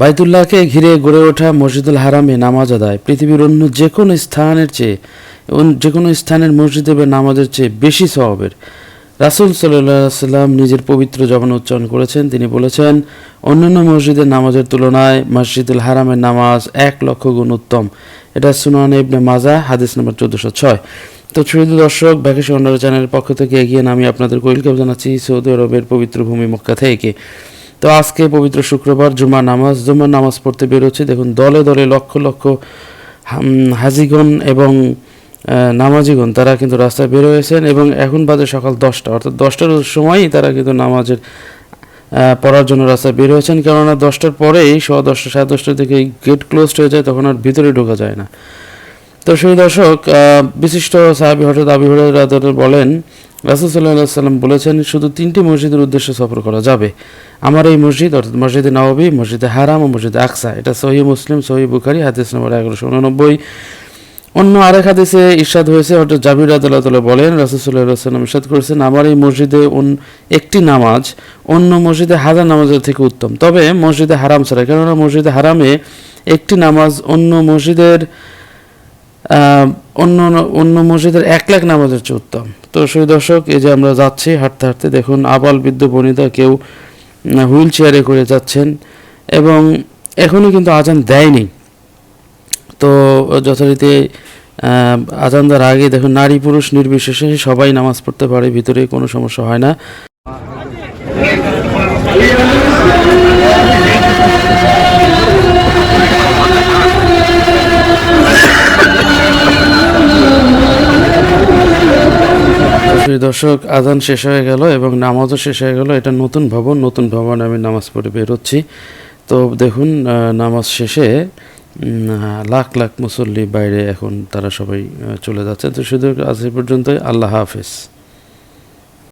বাইতুল্লাহকে ঘিরে গড়ে ওঠা মসজিদুল হারামে নামাজ আদায়। পৃথিবীর অন্য যে কোনো স্থানের চেয়ে যে কোনো স্থানের মসজিদে নামাজের চেয়ে বেশি স্বভাবের। রাসুল সাল্লাম নিজের পবিত্র জবান উচ্চারণ করেছেন। তিনি বলেছেন, অন্যান্য মসজিদের নামাজের তুলনায় মসজিদুল হারামের নামাজ এক লক্ষ গুণ উত্তম। এটা সুনান ইবনে মাজা হাদিস নম্বর চোদ্দোশো ছয়। তো শুধু দর্শক ভ্যাকেশন অন্যান্য চ্যানেলের পক্ষ থেকে এগিয়ে আমি আপনাদের ওয়েলকাম জানাচ্ছি সৌদি আরবের পবিত্র ভূমি মক্কা থেকে। তো আজকে পবিত্র শুক্রবার জুমা নামাজ জুমার নামাজ পড়তে বেরোচ্ছে। দেখুন, দলে দলে লক্ষ লক্ষ হাজিগণ এবং নামাজিগণ তারা কিন্তু রাস্তায় বের হয়েছেন এবং এখন বাজে সকাল দশটা। অর্থাৎ দশটার সময়ই তারা কিন্তু নামাজের পড়ার জন্য রাস্তায় বের হয়েছেন। কেননা দশটার পরেই সোয়া দশটা, সাড়ে দশটার দিকে গেট ক্লোজড হয়ে যায়, তখন আর ভিতরে ঢোকা যায় না। তো সেই দর্শক বিশিষ্ট সাহাবি হঠাৎ আবি হঠাৎ বলেন, রাসুল সাল্লাহ সাল্লাম বলেছেন, শুধু তিনটি মসজিদের উদ্দেশ্যে সফর করা যাবে। আমার এই মসজিদ, অর্থাৎ মসজিদে নওয়াবি মসজিদে হারাম ও মসজিদে আকসা, এটা সহি মুসলিম, সহি বুখারি, হাদিস নম্বর এগারোশো উননব্বই। অন্য আরেক হাদিসে ইরশাদ হয়েছে অর্থাৎ জাবির আদাল্লাহ বলেন রাসুসাল্লাহ সাল্লাম ইরশাদ করেছেন, আমার এই মসজিদে একটি নামাজ অন্য মসজিদে হাজার নামাজের থেকে উত্তম। তবে মসজিদে হারাম ছাড়া, কেননা মসজিদে হারামে একটি নামাজ অন্য মসজিদের অন্য অন্য মসজিদের এক লাখ নামাজের চেয়ে উত্তম। তো সেই দর্শক এই যে আমরা যাচ্ছি, হাঁটতে হাঁটতে দেখুন, আবাল বৃদ্ধ বনিতা কেউ হুইল চেয়ারে করে যাচ্ছেন এবং এখনও কিন্তু আজান দেয়নি। তো যথারীতি আজান দেওয়ার আগে দেখুন, নারী পুরুষ নির্বিশেষে সবাই নামাজ পড়তে পারে, ভিতরে কোনো সমস্যা হয় না। প্রিয় দর্শক, আজান শেষ হয়ে গেল এবং নামাজও শেষ হয়ে গেল। এটা নতুন ভবন নতুন ভবন আমি নামাজ পড়ে বেরোচ্ছি। তো দেখুন নামাজ শেষে লাখ লাখ মুসল্লি বাইরে এখন তারা সবাই চলে যাচ্ছে। তো শুধু আজ পর্যন্তই। আল্লাহ হাফেজ।